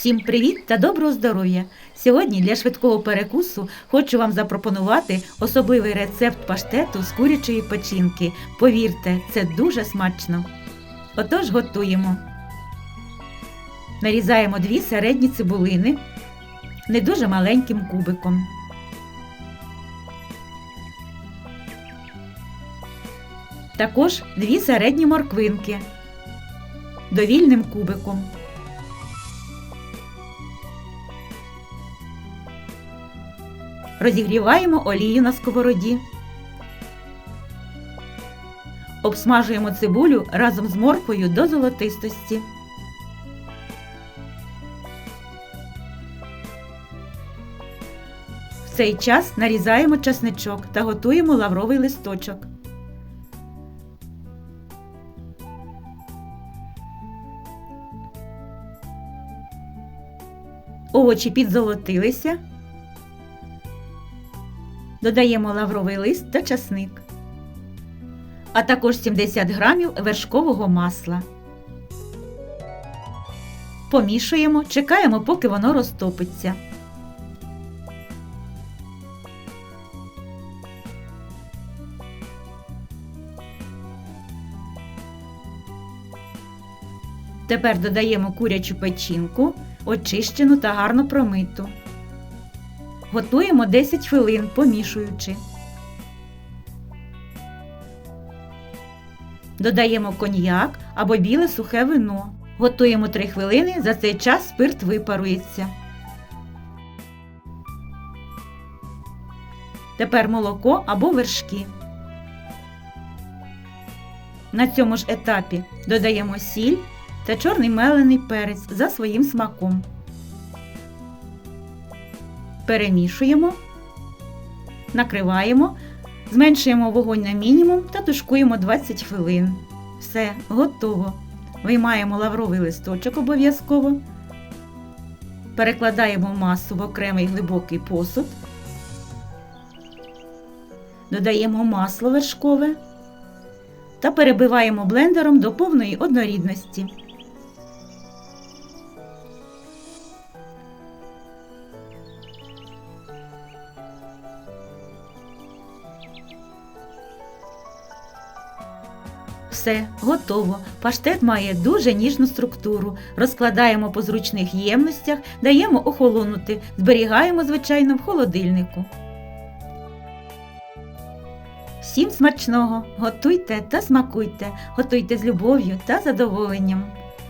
Всім привіт та доброго здоров'я! Сьогодні для швидкого перекусу хочу вам запропонувати особливий рецепт паштету з курячої печінки. Повірте, це дуже смачно. Отож готуємо. Нарізаємо дві середні цибулини не дуже маленьким кубиком. Також дві середні морквинки довільним кубиком. Розігріваємо олію на сковороді. Обсмажуємо цибулю разом з морквою до золотистості. В цей час нарізаємо часничок та готуємо лавровий листочок. Овочі підзолотилися. Додаємо лавровий лист та часник, а також 70 грамів вершкового масла. Помішуємо, чекаємо, поки воно розтопиться. Тепер додаємо курячу печінку, очищену та гарно промиту. Готуємо 10 хвилин, помішуючи. Додаємо коньяк або біле сухе вино. Готуємо 3 хвилини, за цей час спирт випарується. Тепер молоко або вершки. На цьому ж етапі додаємо сіль та чорний мелений перець за своїм смаком. Перемішуємо, накриваємо, зменшуємо вогонь на мінімум та тушкуємо 20 хвилин. Все, готово. Виймаємо лавровий листочок обов'язково. Перекладаємо масу в окремий глибокий посуд. Додаємо масло вершкове та перебиваємо блендером до повної однорідності. Все, готово. Паштет має дуже ніжну структуру. Розкладаємо по зручних ємностях, даємо охолонути, зберігаємо, звичайно, в холодильнику. Всім смачного! Готуйте та смакуйте, готуйте з любов'ю та задоволенням.